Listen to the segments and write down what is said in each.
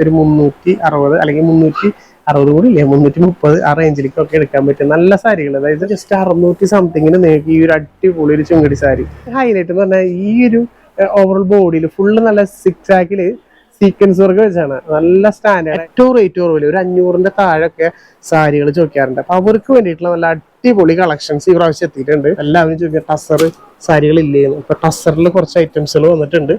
ഒരു മുന്നൂറ്റി അറുപത് അല്ലെങ്കിൽ മുന്നൂറ്റി അറുപത് കൂടി ഇല്ലേ? മുന്നൂറ്റി മുപ്പത് ആ റേഞ്ചിലേക്കൊക്കെ എടുക്കാൻ പറ്റും. നല്ല സാരികൾ അതായത് ജസ്റ്റ് അറുന്നൂറ്റി സംതിങ്ങിന് നിങ്ങൾക്ക് ഈ ഒരു അടിപൊളി ഒരു ചുങ്കടി സാരി. ഹൈലൈറ്റ് എന്ന് പറഞ്ഞാൽ ഈ ഒരു ഓവറോൾ ബോഡിയിൽ ഫുള്ള് നല്ല സിക്സ് ആക്കിൽ സീക്വൻസ് വർക്ക് വെച്ചാണ്. നല്ല സ്റ്റാൻഡേർഡ് ഏറ്റവും റേറ്റ് കുറവില്ല ഒരു അഞ്ഞൂറിന്റെ താഴെയൊക്കെ സാരികൾ ചോദിക്കാറുണ്ട്. അപ്പൊ അവർക്ക് വേണ്ടിയിട്ടുള്ള നല്ല അടിപൊളി കളക്ഷൻസ് ഈ പ്രാവശ്യം എത്തിയിട്ടുണ്ട്. എല്ലാവരും ചോദിക്കുക ടസർ സാരികൾ ഇല്ലേന്ന് ഇപ്പൊ ടസറിൽ കുറച്ച് ഐറ്റംസുകൾ വന്നിട്ടുണ്ട്.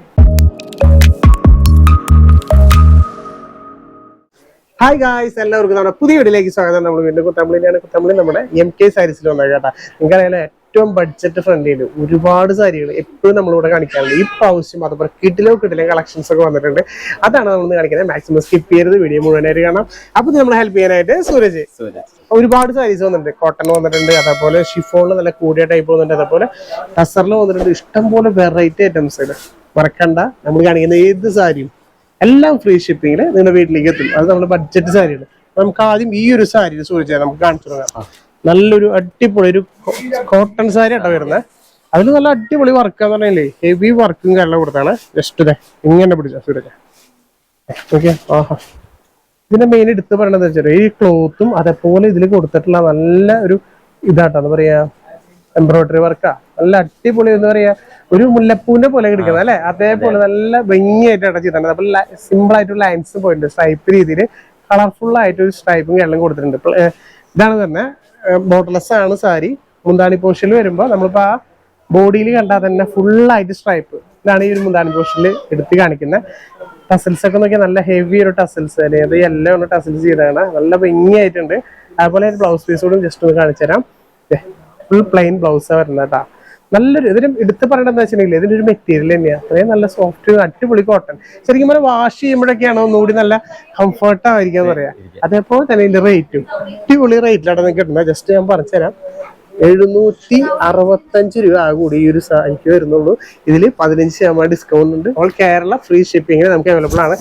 ഹായ് ഗായ്സ് എല്ലാവർക്കും നമ്മുടെ പുതിയ വീഡിയോയിലേക്ക് സ്വാഗതം. നമ്മൾ വീണ്ടും കുത്തമ്പളിയിലാണ് കുത്തമ്പളി നമ്മുടെ എം കെ സാരീസിൽ വന്നത് കേട്ടാ. നിങ്ങൾക്കറിയാലോ ഏറ്റവും ബഡ്ജറ്റ് ഫ്രണ്ട്ലിയിൽ ഒരുപാട് സാരികൾ എപ്പോഴും നമ്മളിവിടെ കാണിക്കാറുണ്ട്. ഈ പ്രാവശ്യം അതുപോലെ കിട്ടിലോ കിട്ടിലോ കളക്ഷൻസ് ഒക്കെ വന്നിട്ടുണ്ട്. അതാണ് നമ്മൾ കാണിക്കുന്നത്. മാക്സിമം സ്കിപ്പ് ചെയ്യരുത്. വീഡിയോ മുഴുവനായിട്ട് കാണാം. അപ്പൊ നമ്മളെ ഹെൽപ്പ് ചെയ്യാനായിട്ട് സൂരജ്. ഒരുപാട് സാരീസ് വന്നിട്ടുണ്ട്. കോട്ടൺ വന്നിട്ടുണ്ട്. അതേപോലെ ഷിഫോണിൽ നല്ല കൂടിയ ടൈപ്പ് വന്നിട്ടുണ്ട്. അതേപോലെ ടസറിൽ വന്നിട്ടുണ്ട്. ഇഷ്ടംപോലെ വെറൈറ്റി ഐറ്റംസ് ഉണ്ട് മറക്കണ്ട. നമ്മൾ കാണിക്കുന്ന ഏത് സാരിയും എല്ലാം ഫ്രീ ഷിപ്പിംഗിൽ നിങ്ങളുടെ വീട്ടിലേക്ക് എത്തും. അത് നമ്മുടെ ബഡ്ജറ്റ് സാരിയാണ് നമുക്ക് ആദ്യം ഈ ഒരു സാരി സൂചിച്ചാൽ നമുക്ക് കാണിച്ചു തുടങ്ങാം നല്ലൊരു അടിപൊളി ഒരു കോട്ടൺ സാരി ആട്ടോ വരുന്നത് അതിൽ നല്ല അടിപൊളി വർക്ക് എന്ന് പറഞ്ഞാലേ ഹെവി വർക്കും കാര്യങ്ങളും കൊടുത്താണ്. ജസ്റ്റ് ഇങ്ങനെ പിടിച്ച സൂരജ ഓക്കെ ആഹാ. ഇതിന്റെ മെയിൻ എടുത്ത് പറയണത് വെച്ചാൽ ഈ ക്ലോത്തും അതേപോലെ ഇതിൽ കൊടുത്തിട്ടുള്ള നല്ല ഒരു ഇതാട്ടോ. എന്താ പറയാ? എംബ്രോയിഡറി വർക്കാ നല്ല അടിപൊളി എന്താ പറയാ ഒരു മുല്ലപ്പൂവിന്റെ പോലെ കിടക്കുന്നത് അല്ലെ? അതേപോലെ നല്ല ഭംഗിയായിട്ടാണ് ചെയ്തിട്ടുണ്ട് അപ്പൊ സിമ്പിൾ ആയിട്ടുള്ള ലൈൻസ് പോയിട്ടുണ്ട് സ്ട്രൈപ്പ് രീതിയിൽ കളർഫുൾ ആയിട്ട് ഒരു സ്ട്രൈപ്പും എല്ലാം കൊടുത്തിട്ടുണ്ട്. ഇതാണ് തന്നെ ബോട്ടലെസ് ആണ് സാരി. മുന്താണി പോഷനിൽ വരുമ്പോ നമ്മളിപ്പോ ആ ബോഡിയിൽ കണ്ടാൽ തന്നെ ഫുൾ ആയിട്ട് സ്ട്രൈപ്പ് ഇതാണ് ഈ ഒരു മുന്താണി പോഷനിൽ എടുത്ത് കാണിക്കുന്നത് ടസൽസ് ഒക്കെ നോക്കിയാൽ നല്ല ഹെവി ഒരു ടസൽസ് അല്ലെങ്കിൽ എല്ലാം ഒന്ന് ടസൽസ് ചെയ്താണ് നല്ല ഭംഗിയായിട്ടുണ്ട്. അതുപോലെ ബ്ലൗസ് പീസ് കൂടെ ജസ്റ്റ് ഒന്ന് കാണിച്ചു തരാം ഫുൾ പ്ലെയിൻ ബ്ലൗസാണ് വരുന്നത് കേട്ടോ നല്ലൊരു ഇതിന് എടുത്ത് പറയണമെന്ന് വെച്ചിട്ടുണ്ടെങ്കിൽ ഇതിന്റെ ഒരു മെറ്റീരിയൽ തന്നെയാണ് അത്രയും നല്ല സോഫ്റ്റ് അടിപൊളി കോട്ടൺ ശരിക്കും പറഞ്ഞാൽ വാഷ് ചെയ്യുമ്പോഴൊക്കെയാണ് ഒന്നുകൂടി നല്ല കംഫർട്ട് ആയിരിക്കും പറയാം. അതേപോലെ തന്നെ ഇതിന്റെ റേറ്റും അടിപൊളി റേറ്റിലാണ് നിങ്ങൾക്ക് കിട്ടുന്നത്. ജസ്റ്റ് ഞാൻ പറഞ്ഞുതരാം. എഴുന്നൂറ്റി അറുപത്തഞ്ച് രൂപ കൂടി ഈ ഒരു സാരിക്ക് വരുന്നുള്ളൂ. ഇതിൽ പതിനഞ്ച് ശതമാനം ഡിസ്കൗണ്ട് ഉണ്ട്. ഓൾ കേരള ഫ്രീ ഷിപ്പിംഗിന് നമുക്ക് അവൈലബിൾ ആണ്.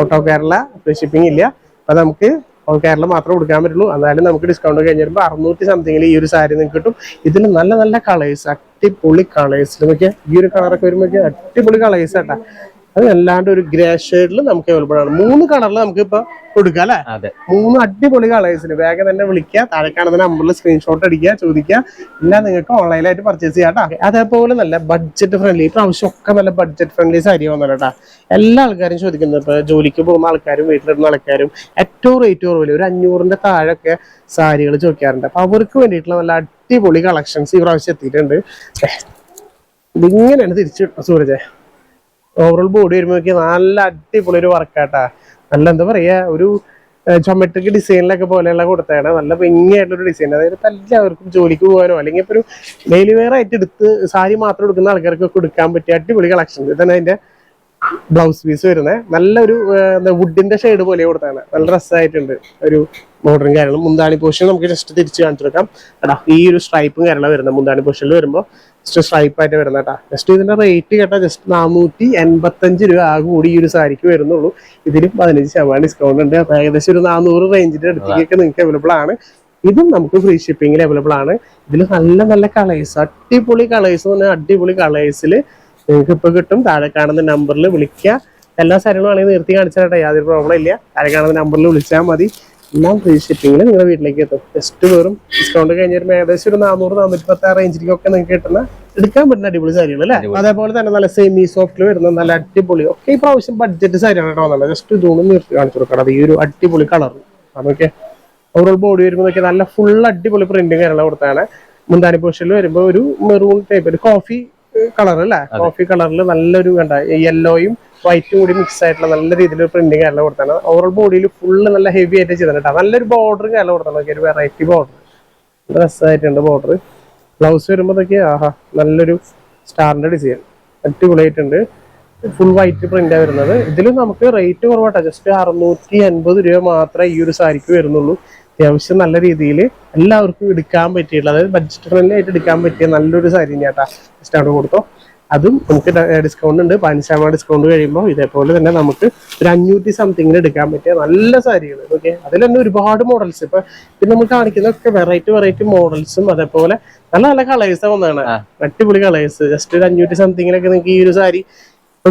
Out of Kerala free shipping ഇല്ല. അപ്പൊ നമുക്ക് ഓൾ കേരളം മാത്രം കൊടുക്കാൻ പറ്റുള്ളൂ. എന്നാലും നമുക്ക് ഡിസ്കൗണ്ട് കഴിഞ്ഞ് വരുമ്പോൾ അറുന്നൂറ്റി സംതിങ്ങിൽ ഈ ഒരു സാരി നിങ്ങൾക്ക് കിട്ടും. ഇതിന് നല്ല നല്ല കളേഴ്സ് അടിപൊളി കളേഴ്സ് നോക്കിയാൽ ഈ ഒരു കളറൊക്കെ വരുമ്പോൾ അടിപൊളി കളേഴ്സ് ആട്ടാ അത് അല്ലാണ്ട് ഒരു ഗ്രേ ഷെയ്ഡിൽ നമുക്ക് അവൈലബിൾ ആണ്. മൂന്ന് കളറിൽ നമുക്ക് ഇപ്പൊ കൊടുക്കാം അല്ലെ? മൂന്ന് അടിപൊളി കളേഴ്സിന് വേഗം തന്നെ വിളിക്കുക. താഴെ കാണുന്ന നമ്പറിൽ സ്ക്രീൻഷോട്ട് അടിക്കുക ചോദിക്കുക. എല്ലാം നിങ്ങൾക്ക് ഓൺലൈനായിട്ട് പർച്ചേസ് ചെയ്യാം കേട്ടോ അതേപോലെ നല്ല ബഡ്ജറ്റ് ഫ്രണ്ട്ലി പ്രാവശ്യം ഒക്കെ നല്ല ബഡ്ജറ്റ് ഫ്രണ്ട്ലി സാരി വന്നല്ലോ കേട്ടോ എല്ലാ ആൾക്കാരും ചോദിക്കുന്നത് ഇപ്പൊ ജോലിക്ക് പോകുന്ന ആൾക്കാരും വീട്ടിലിരുന്ന ആൾക്കാരും ഏറ്റവും റേറ്റ് കുറവില്ല ഒരു അഞ്ഞൂറിന്റെ താഴെയൊക്കെ സാരികൾ ചോദിക്കാറുണ്ട്. അപ്പൊ അവർക്ക് വേണ്ടിയിട്ടുള്ള നല്ല അടിപൊളി കളക്ഷൻസ് ഈ പ്രാവശ്യം എത്തിയിട്ടുണ്ട്. ഇതിങ്ങനെയാണ് തിരിച്ചു സൂരജ്. ഓവറോൾ ബോഡി വരുമ്പോഴേക്ക് നല്ല അടിപൊളി ഒരു വർക്കാട്ടാ നല്ല എന്താ പറയാ ഒരു ജോമെട്രിക് ഡിസൈനിലൊക്കെ പോലെയുള്ള കൊടുത്തതാണ് നല്ല ഭംഗിയായിട്ടുള്ള ഡിസൈൻ അതായത് എല്ലാവർക്കും ജോലിക്ക് പോകാനോ അല്ലെങ്കിൽ ഇപ്പൊ ഒരു ഡെയിലി വെയർ ആയിട്ട് എടുത്ത് സാരി മാത്രം എടുക്കുന്ന ആൾക്കാർക്ക് കൊടുക്കാൻ പറ്റിയ അടിപൊളി കളക്ഷൻ ഇതാണ് അതിന്റെ ബ്ലൗസ് പീസ് വരുന്നത് നല്ലൊരു വുഡിന്റെ ഷെയ്ഡ് പോലെ കൊടുത്താണ് നല്ല രസമായിട്ടുണ്ട് ഒരു മോഡേൺ കാര്യങ്ങളും മുന്താണി പോഷൻ നമുക്ക് ജസ്റ്റ് തിരിച്ച് കാണിച്ചു കൊടുക്കാം. അടാ ഈ ഒരു സ്ട്രൈപ്പും കാര്യങ്ങളും വരുന്നത് മുന്താണി പോഷനിൽ വരുമ്പോൾ ജസ്റ്റ് സ്ട്രൈപ്പ് ആയിട്ട് വരുന്ന കേട്ടാ. ജസ്റ്റ് ഇതിന്റെ റേറ്റ് കേട്ടാ ജസ്റ്റ് നാനൂറ്റി എൺപത്തഞ്ച് രൂപ ആ കൂടി ഈ ഒരു സാരിക്ക് വരുന്നുള്ളൂ. ഇതിലും പതിനഞ്ച് ശതമാനം ഡിസ്കൗണ്ട് ഉണ്ട്. അപ്പൊ ഏകദേശം ഒരു നാനൂറ് റേഞ്ചിന്റെ അടുത്തേക്കൊക്കെ നിങ്ങൾക്ക് അവൈലബിൾ ആണ്. ഇതും നമുക്ക് ഫ്രീ ഷിപ്പിംഗിൽ അവൈലബിൾ ആണ്. ഇതിൽ നല്ല നല്ല കളേഴ്സ് അടിപൊളി കളേഴ്സ് പറഞ്ഞാൽ അടിപൊളി കളേഴ്സിൽ നിങ്ങൾക്ക് ഇപ്പൊ കിട്ടും. താഴെ കാണുന്ന നമ്പറിൽ വിളിക്കുക എല്ലാ സാരികളും ആണെങ്കിൽ നിർത്തി കാണിച്ചാട്ടെ യാതൊരു പ്രോബ്ലം ഇല്ല. താഴെ കാണുന്ന നമ്പറിൽ വിളിച്ചാൽ മതി. എല്ലാം ഫ്രീ ഷിപ്പിംഗിൽ നിങ്ങളുടെ വീട്ടിലേക്ക് എത്തും. ജസ്റ്റ് വെറും ഡിസ്കൗണ്ട് കഴിഞ്ഞ ഏകദേശം ഒരു നാനൂറ് നാനൂറ്റി പത്ത് ആ റേഞ്ചിലേക്കൊക്കെ നിങ്ങൾക്ക് കിട്ടുന്ന എടുക്കാൻ പറ്റുന്ന അടിപൊളി സാരികൾ അല്ലേ? അതേപോലെ തന്നെ നല്ല സെമി സോഫ്റ്റിൽ വരുന്ന നല്ല അടിപൊളി ഒക്കെ ഈ പ്രാവശ്യം ബഡ്ജറ്റ് സാരിയാണ് കേട്ടോ നല്ല ജസ്റ്റ് ഇതൊന്നും നിർത്തി കാണിച്ചു കൊടുക്കണം. അത് ഈ ഒരു അടിപൊളി കളർ അതൊക്കെ ഓവറോൾ ബോഡി വരുമ്പോൾ നോക്കിയാൽ നല്ല ഫുൾ അടിപൊളി പ്രിന്റും കാര്യങ്ങളും കൊടുത്താണ്. മുന്താനി പോഷനിൽ വരുമ്പോൾ ഒരു മെറൂൺ ടൈപ്പ് ഒരു കോഫി കളർ അല്ലേ? കോഫി കളറിൽ നല്ലൊരു കണ്ട യെല്ലോയും വൈറ്റും കൂടി മിക്സ് ആയിട്ടുള്ള നല്ല രീതിയിൽ പ്രിന്റിങ് കാര്യങ്ങൾ കൊടുത്താണ്. ഓവറോൾ ബോഡിയിൽ ഫുള്ള് നല്ല ഹെവി ആയിട്ട് ചെയ്തിട്ടുണ്ട് നല്ലൊരു ബോർഡർ കാര്യങ്ങൾ കൊടുത്താണ്. നോക്കിയാൽ ഒരു വെറൈറ്റി ബോർഡർ രസമായിട്ടുണ്ട് ബോർഡർ ബ്ലൗസ് വരുമ്പോൾ നോക്കിയ ആഹാ നല്ലൊരു സ്റ്റാറിന്റെ ഡിസൈൻ അടിപൊളിയായിട്ടുണ്ട്. ഫുൾ വൈറ്റ് പ്രിന്റാണ് വരുന്നത്. ഇതിലും നമുക്ക് റേറ്റ് കുറവാട്ടോ. ജസ്റ്റ് അറുന്നൂറ്റി അൻപത് രൂപ മാത്രമേ ഈ ഒരു സാരിക്ക് വരുന്നുള്ളൂ. അത്യാവശ്യം നല്ല രീതിയിൽ എല്ലാവർക്കും എടുക്കാൻ പറ്റിയിട്ടുള്ള അതായത് ബഡ്ജറ്റ് ഫ്രണ്ട്ലി ആയിട്ട് എടുക്കാൻ പറ്റിയ നല്ലൊരു സാരി ഞാൻ ജസ്റ്റ് കൊടുത്തോ. അതും നമുക്ക് ഡിസ്കൗണ്ട് ഉണ്ട്. പതിനഞ്ച് ശതമാനം ഡിസ്കൗണ്ട് കഴിയുമ്പോൾ ഇതേപോലെ തന്നെ നമുക്ക് ഒരു അഞ്ഞൂറ്റി സംതിങ്ങിന് എടുക്കാൻ പറ്റിയ നല്ല സാരികൾ ഓക്കെ അതിൽ തന്നെ ഒരുപാട് മോഡൽസ് ഇപ്പൊ പിന്നെ നമ്മൾ കാണിക്കുന്നൊക്കെ വെറൈറ്റി വെറൈറ്റി മോഡൽസും അതേപോലെ നല്ല നല്ല കളേഴ്സ് വന്നതാണ് അടിപൊളി കളേഴ്സ് ജസ്റ്റ് ഒരു അഞ്ഞൂറ്റി സംതിങ്ങിനൊക്കെ നിങ്ങൾക്ക് ഈ ഒരു സാരി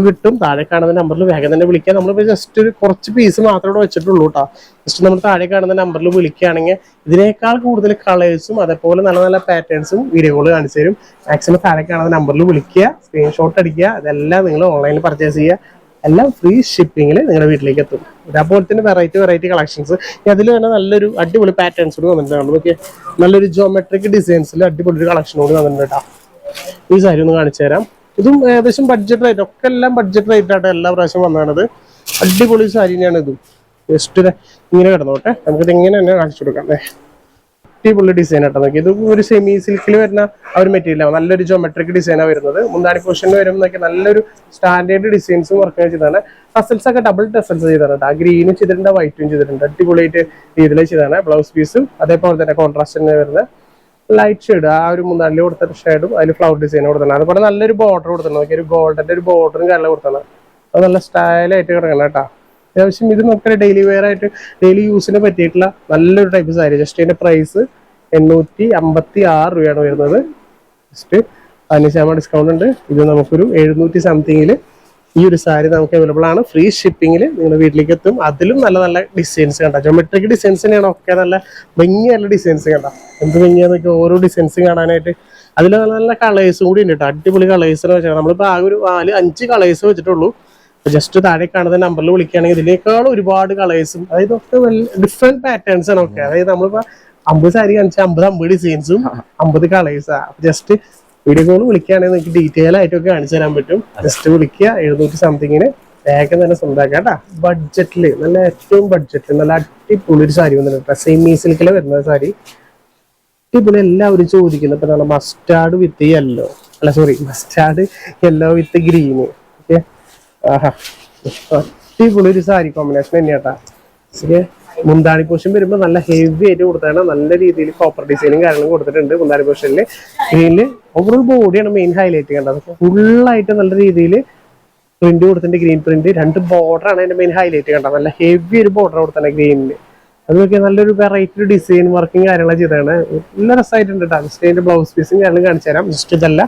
കിട്ടും. താഴെ കാണുന്ന നമ്പറിൽ വേഗം തന്നെ വിളിക്കാം. നമ്മൾ ജസ്റ്റ് ഒരു കുറച്ച് പീസ് മാത്രമേ ഇവിടെ വെച്ചിട്ടുള്ളൂ കേട്ടോ ജസ്റ്റ് നമ്മൾ താഴെ കാണുന്ന നമ്പറിൽ വിളിക്കുകയാണെങ്കിൽ ഇതിനേക്കാൾ കൂടുതൽ കളേഴ്സും അതേപോലെ നല്ല നല്ല പാറ്റേൺസും വീഡിയോകൾ കാണിച്ചു തരും. മാക്സിമം താഴെ കാണുന്ന നമ്പറിൽ വിളിക്കുക സ്ക്രീൻഷോട്ട് അടിക്കുക അതെല്ലാം നിങ്ങൾ ഓൺലൈനിൽ പർച്ചേസ് ചെയ്യുക. എല്ലാം ഫ്രീ ഷിപ്പിങ്ങിൽ നിങ്ങളുടെ വീട്ടിലേക്ക് എത്തും. അതേപോലെ തന്നെ വെറൈറ്റി വെറൈറ്റി കളക്ഷൻസ് അതിൽ തന്നെ നല്ലൊരു അടിപൊളി പാറ്റേൺസ് കൂടി വന്നിട്ടുണ്ട് നോക്കിയേ നല്ലൊരു ജോമെട്രിക് ഡിസൈൻസിൽ അടിപൊളി ഒരു കളക്ഷൻ കൂടി വന്നിട്ടുണ്ട് കേട്ടോ ഈ സാരി ഒന്ന് കാണിച്ചു തരാം. ഇതും ഏകദേശം ബഡ്ജറ്റ് റേറ്റ് ഒക്കെ എല്ലാം ബഡ്ജറ്റ് റേറ്റ് എല്ലാ പ്രാവശ്യം വന്നാണത് അടിപൊളി സാരി തന്നെയാണ് ഇതും ജസ്റ്റ് ഇങ്ങനെ കിടന്നോട്ടെ. നമുക്കിത് ഇങ്ങനെ തന്നെ കാണിച്ചു കൊടുക്കാം. അടിപൊളി ഡിസൈൻ ആട്ടോ നോക്കി ഇത് ഒരു സെമി സിൽക്കിൽ വരുന്ന ആ ഒരു മെറ്റീരിയൽ നല്ലൊരു ജോമെട്രിക് ഡിസൈനാണ് വരുന്നത്. മുന്താണി പൊസിഷനിൽ നോക്കി നല്ലൊരു സ്റ്റാൻഡേർഡ് ഡിസൈൻസും വർക്ക് ചെയ്തതാണ്. ടസൽസ് ഒക്കെ ഡബിൾ ടസൽസ് ചെയ്താണ് ആ ഗ്രീനും ചെയ്തിട്ടുണ്ട് വൈറ്റും ചെയ്തിട്ടുണ്ട്. അടിപൊളിയായിട്ട് രീതിയിൽ ചെയ്താണ് ബ്ലൗസ് പീസും അതേപോലെ തന്നെ കോൺട്രാസ്റ്റ് തന്നെ വരുന്ന ലൈറ്റ് ഷെയ്ഡ് ആ ഒരു മുന്താണിൽ കൊടുത്ത ഷെയ്ഡും അതിൽ ഫ്ലവർ ഡിസൈൻ കൊടുത്തിട്ടുണ്ട്. അതുപോലെ നല്ലൊരു ബോർഡർ കൊടുത്തിട്ടുണ്ട്. നോക്കി ഒരു ഗോൾഡന്റെ ഒരു ബോർഡറും കാര്യങ്ങളും കൊടുത്തണം അത് നല്ല സ്റ്റൈലായിട്ട് കിടക്കണം കേട്ടോ. അത്യാവശ്യം ഇത് നമുക്ക് ഡെയിലി വെയർ ആയിട്ട് ഡെയിലി യൂസിന് പറ്റിയിട്ടുള്ള നല്ലൊരു ടൈപ്പ് സാരി ജസ്റ്റ് ഇതിന്റെ പ്രൈസ് എണ്ണൂറ്റി അമ്പത്തി ആറ് രൂപയാണ് വരുന്നത്. ജസ്റ്റ് പതിനഞ്ച് ശതമാനം ഡിസ്കൗണ്ട് ഉണ്ട്. ഇത് നമുക്കൊരു എഴുന്നൂറ്റി സംതിങ്ങിൽ ഈ ഒരു സാരി നമുക്ക് അവൈലബിൾ ആണ്. ഫ്രീ ഷിപ്പിംഗിൽ നിങ്ങളുടെ വീട്ടിലേക്ക് എത്തും അതിലും നല്ല നല്ല ഡിസൈൻസ് കണ്ട. ജോമെട്രിക് ഡിസൈൻസ് തന്നെയാണ്? ഒക്കെ നല്ല ഭംഗിയുള്ള ഡിസൈൻസ് കണ്ട. എന്ത് ഭംഗിയാന്നൊക്കെ ഓരോ ഡിസൈൻസ് കാണാനായിട്ട്. അതിൽ നല്ല നല്ല കളേഴ്സും കൂടി ഉണ്ട് കേട്ടോ അടിപൊളി കളേഴ്സ് വെച്ചാൽ നമ്മളിപ്പോൾ ആ ഒരു നാല് അഞ്ച് കളേഴ്സ് വെച്ചിട്ടുള്ളൂ. ജസ്റ്റ് താഴെ കാണുന്ന നമ്പറിൽ വിളിക്കുകയാണെങ്കിൽ ഇതിനേക്കാൾ ഒരുപാട് കളേഴ്സും അതായത് ഒക്കെ ഡിഫറെന്റ് പാറ്റേൺസ് ആണ് ഒക്കെ. അതായത് നമ്മളിപ്പോ അമ്പത് സാരി കാണിച്ചാൽ അമ്പത് അമ്പത് ഡിസൈൻസും അമ്പത് കളേഴ്സാണ് ജസ്റ്റ് വീഡിയോ കോൾ വിളിക്കുകയാണെങ്കിൽ നിങ്ങൾക്ക് ഡീറ്റെയിൽ ആയിട്ടൊക്കെ കാണിച്ചു തരാൻ പറ്റും. ജസ്റ്റ് വിളിക്കുക എഴുന്നൂറ്റി സംതിങ്ങിന് വേഗം തന്നെ സ്വന്തമാക്കാം കേട്ടാ. ബഡ്ജറ്റിൽ നല്ല ഏറ്റവും ബഡ്ജറ്റിൽ നല്ല അടിപൊളി ഒരു സാരി വന്നിട്ടുണ്ട് സെമി സിൽക്കിൽ വരുന്ന സാരി. അടിപൊളി എല്ലാവരും ചോദിക്കുന്നത് ഇപ്പൊ നല്ല മസ്റ്റാർഡ് വിത്ത് യെല്ലോ അല്ല sorry mustard yellow with green okay ആഹാ. അടിപൊളി ഒരു സാരി കോമ്പിനേഷൻ തന്നെയാട്ടാ ഓക്കെ മുന്താണി പോഷൻ വരുമ്പോൾ നല്ല ഹെവി ആയിട്ട് കൊടുത്താണ്. നല്ല രീതിയിൽ കോപ്പർ ഡിസൈനും കാര്യങ്ങളും കൊടുത്തിട്ടുണ്ട് മുന്താണി പോഷനിൽ ഗ്രീനിൽ ഓവറോൾ ബോഡിയാണ് മെയിൻ ഹൈലൈറ്റ് കണ്ടത്. ഫുള്ളായിട്ട് നല്ല രീതിയിൽ പ്രിന്റ് കൊടുത്തിട്ടുണ്ട് ഗ്രീൻ പ്രിന്റ് രണ്ട് ബോർഡർ ആണ് അതിന്റെ മെയിൻ ഹൈലൈറ്റ് കണ്ടത്. നല്ല ഹെവി ഒരു ബോർഡർ കൊടുത്താണ് ഗ്രീനിൽ നോക്കിയാൽ നല്ലൊരു വെറൈറ്റി ഡിസൈൻ വർക്കും കാര്യങ്ങളും ചെയ്താണ് നല്ല രസമായിട്ടുണ്ട് കേട്ടോ അതിന്റെ ബ്ലൗസ് പീസും കാര്യങ്ങളും കാണിച്ചു തരാം ജസ്റ്റ് ഇതല്ല.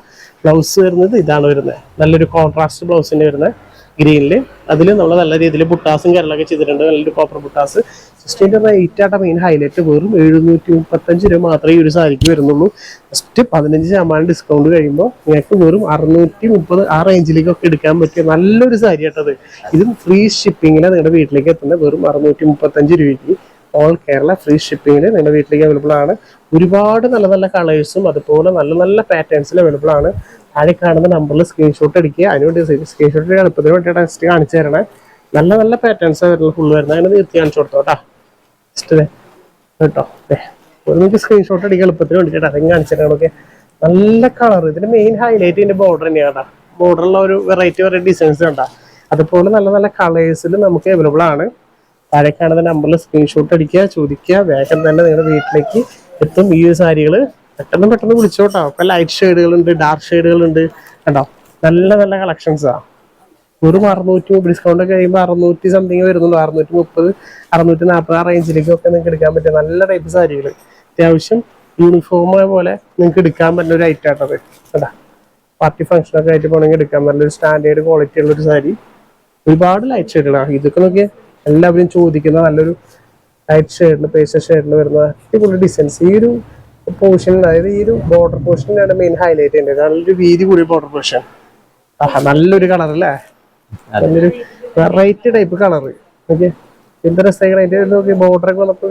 ബ്ലൗസ് വരുന്നത് ഇതാണ് വരുന്നത്. നല്ലൊരു കോൺട്രാസ്റ്റ് ബ്ലൗസിന്റെ വരുന്നത്. ഗ്രീനിൽ അതിൽ നമ്മൾ നല്ല രീതിയിൽ ബുട്ടാസും കാര്യങ്ങളൊക്കെ ചെയ്തിട്ടുണ്ട്. നല്ലൊരു കോപ്പർ ബുട്ടാസ് ജസ്റ്റിന്റെ റേറ്റ് ആട്ട മെയിൻ ഹൈലൈറ്റ് വെറും എഴുന്നൂറ്റി മുപ്പത്തഞ്ച് രൂപ മാത്രമേ ഈ ഒരു സാരിക്ക് വരുന്നുള്ളൂ. ജസ്റ്റ് പതിനഞ്ച് ശതമാനം ഡിസ്കൗണ്ട് കഴിയുമ്പോൾ നിങ്ങൾക്ക് വെറും അറുന്നൂറ്റി മുപ്പത് ആ റേഞ്ചിലേക്കൊക്കെ എടുക്കാൻ പറ്റിയ നല്ലൊരു സാരി ആട്ടത് ഇതും ഫ്രീ ഷിപ്പിങ്ങിലാണ് നിങ്ങളുടെ വീട്ടിലേക്ക് എത്തുന്നത്. വെറും അറുന്നൂറ്റി മുപ്പത്തഞ്ച് രൂപയ്ക്ക്. ഓൾ കേരള ഫ്രീ ഷിപ്പിങ്ങിൽ നിങ്ങളുടെ വീട്ടിലേക്ക് അവൈലബിൾ ആണ്. ഒരുപാട് നല്ല നല്ല കളേഴ്സും അതുപോലെ നല്ല നല്ല പാറ്റേൺസിൽ അവൈലബിൾ ആണ്. താഴെ കാണുന്ന നമ്പറിൽ സ്ക്രീൻഷോട്ട് അടിക്കുക അതിനുവേണ്ടി സ്ക്രീൻഷോട്ട് എളുപ്പത്തിന് വേണ്ടിയിട്ട് ടെസ്റ്റ് കാണിച്ചു തരണേ. നല്ല നല്ല പാറ്റേൺസ് വരുന്നത് ഫുള്ള് വരുന്നത്. അങ്ങനെ തീർത്തി കാണിച്ചു കൊടുത്തോട്ടാ ജസ്റ്റ് കേട്ടോ. ഒരു മിനിറ്റ് സ്ക്രീൻഷോട്ട് അടിക്കുക എളുപ്പത്തിന് വേണ്ടിയിട്ട് അതും കാണിച്ചു തരണം ഓക്കെ നല്ല കളർ ഇതിന്റെ മെയിൻ ഹൈലൈറ്റ് ഇതിന്റെ ബോർഡർ തന്നെയാണ് ബോർഡറുള്ള ഒരു വെറൈറ്റി വെറൈറ്റി ഡിസൈൻസ് കണ്ടാ അതുപോലെ നല്ല നല്ല കളേഴ്സിൽ നമുക്ക് അവൈലബിൾ ആണ്. താഴെ കാണുന്ന നമ്പറിൽ സ്ക്രീൻഷോട്ട് അടിക്കുക ചോദിക്കുക. വേഗം തന്നെ നിങ്ങളുടെ വീട്ടിലേക്ക് എത്തും. ഈ സാരികൾ പെട്ടെന്ന് പെട്ടെന്ന് വിളിച്ചോട്ടോ. ഒക്കെ ലൈറ്റ് ഷെയ്ഡുകളുണ്ട് ഡാർക്ക് ഷെയ്ഡുകളുണ്ട് കണ്ടോ? നല്ല നല്ല കളക്ഷൻസാ ഒരു അറുന്നൂറ്റി മുപ്പത് ഡിസ്കൗണ്ട് ഒക്കെ കഴിയുമ്പോൾ അറുന്നൂറ്റി സംതിങ് വരുന്നുള്ളൂ അറുന്നൂറ്റി മുപ്പത് അറുന്നൂറ്റി നാൽപ്പത് ആ റേഞ്ചിലേക്കൊക്കെ നിങ്ങൾക്ക് എടുക്കാൻ പറ്റും നല്ല ടൈപ്പ് സാരികൾ അത്യാവശ്യം യൂണിഫോം പോലെ നിങ്ങൾക്ക് എടുക്കാൻ പറ്റുന്ന ഒരു ഐറ്റം ആട്ടത് കേട്ടാ പാർട്ടി ഫംഗ്ഷൻ ഒക്കെ ആയിട്ട് പോകണമെങ്കിൽ എടുക്കാൻ നല്ലൊരു സ്റ്റാൻഡേർഡ് ക്വാളിറ്റി ഉള്ള ഒരു സാരി. ഒരുപാട് ലൈറ്റ് ഷെയ്ഡുകളാണ് ഇതൊക്കെ നോക്കിയാൽ എല്ലാവരും ചോദിക്കുന്ന നല്ലൊരു ലൈറ്റ് ഷെയ്ഡിൽ പേസ്റ്റൽ ഷെയ്ഡിൽ വരുന്ന അടിപൊളി ഡിസൈൻസ് ഈ ഒരു പോർഷൻ അതായത് ഈ ഒരു ബോർഡർ പോർഷനാണ് മെയിൻ ഹൈലൈറ്റ് ചെയ്യേണ്ടത്. നല്ലൊരു വീതി കൂടിയ ബോർഡർ പോർഷൻ ആഹാ നല്ലൊരു കളർ അല്ലേ? നല്ലൊരു വെറൈറ്റി ടൈപ്പ് കളർ ഓക്കെ എന്ത് രസമാണ് അതിന്റെ നോക്കി ബോർഡർ ഒക്കെ വന്നപ്പോ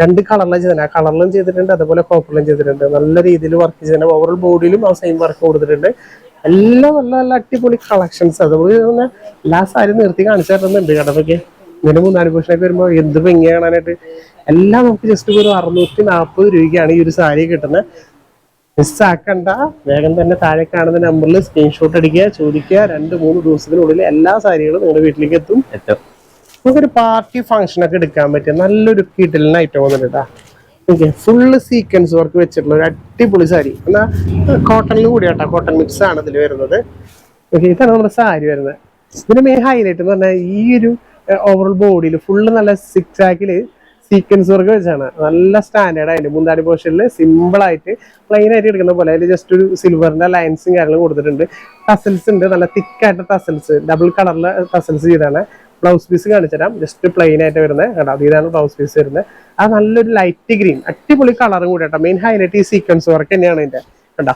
രണ്ട് കളറിലും ചെയ്തിട്ടുണ്ട് ആ കളറിലും ചെയ്തിട്ടുണ്ട് അതുപോലെ കോപ്പറിലും ചെയ്തിട്ടുണ്ട്. നല്ല രീതിയിൽ വർക്ക് ചെയ്തിട്ടുണ്ട് ഓവറോൾ ബോഡിയിലും ആ സെയിം വർക്ക് കൊടുത്തിട്ടുണ്ട്. എല്ലാം നല്ല നല്ല അടിപൊളി കളക്ഷൻസ് അതുപോലെ എല്ലാ സാരി നിർത്തി കാണിച്ചു തരുന്നുണ്ട് കടമൊക്കെ ഇങ്ങനെ മൂന്നാൽ പോഷനൊക്കെ വരുമ്പോൾ എന്ത് ഭംഗി കാണാനായിട്ട്? എല്ലാം നമുക്ക് ജസ്റ്റ് ഒരു അറുന്നൂറ്റി നാൽപ്പത് രൂപയ്ക്കാണ് ഈ ഒരു സാരി കിട്ടുന്നത് മിസ്സാക്കണ്ട വേഗം തന്നെ താഴെ കാണുന്ന നമ്പറിൽ സ്ക്രീൻഷോട്ട് അടിക്കുക ചോദിക്കുക. രണ്ട് മൂന്ന് ദിവസത്തിനുള്ളിൽ എല്ലാ സാരികളും നിങ്ങളുടെ വീട്ടിലേക്ക് എത്തും. എത്തും. നമുക്കൊരു പാർട്ടി ഫംഗ്ഷനൊക്കെ എടുക്കാൻ പറ്റിയ നല്ലൊരു കീട്ടലിന് ഐറ്റം വന്നിട്ടാ ഓക്കെ ഫുള്ള് സീക്വൻസ് വർക്ക് വെച്ചിട്ടുള്ള ഒരു അടിപൊളി സാരി. എന്നാ കോട്ടണിൽ കൂടി കേട്ടോ കോട്ടൺ മിക്സ് ആണ് ഇതിൽ വരുന്നത്. ഓക്കെ ഇതാണ് നമ്മുടെ സാരി വരുന്നത്. ഇതിന് മെയിൻ ഹൈലൈറ്റ് എന്ന് പറഞ്ഞാൽ ഈ ഒരു ഓവറോൾ ബോഡിയിൽ ഫുള്ള് നല്ല സിക് ആക്കിൽ സീക്വൻസ് വർക്ക് വെച്ചാണ്. നല്ല സ്റ്റാൻഡേർഡ് ആയിട്ട് മുന്താടി പോർഷനിൽ സിമ്പിൾ ആയിട്ട് പ്ലെയിൻ ആയിട്ട് എടുക്കുന്ന പോലെ. അതിൽ ജസ്റ്റ് ഒരു സിൽവറിന്റെ ലൈൻസും കാര്യങ്ങളും കൊടുത്തിട്ടുണ്ട്. ടസൽസ് ഉണ്ട്. നല്ല തിക്കായിട്ട് ടസൽസ് ഡബിൾ കളറിലെ ടസൽസ് ചെയ്താണ്. ബ്ലൗസ് പീസ് കാണിച്ചുതരാം ജസ്റ്റ് പ്ലെയിൻ ആയിട്ട് വരുന്നത് കേട്ടോ ഇതാണ് ബ്ലൗസ് പീസ് വരുന്നത്. അത് നല്ലൊരു ലൈറ്റ് ഗ്രീൻ അടിപൊളി കളറും കൂടി കേട്ടോ. മെയിൻ ഹൈലൈറ്റ് ഈ സീക്വൻസ് വർക്ക് തന്നെയാണ് ഇതിന്റെ കേട്ടോ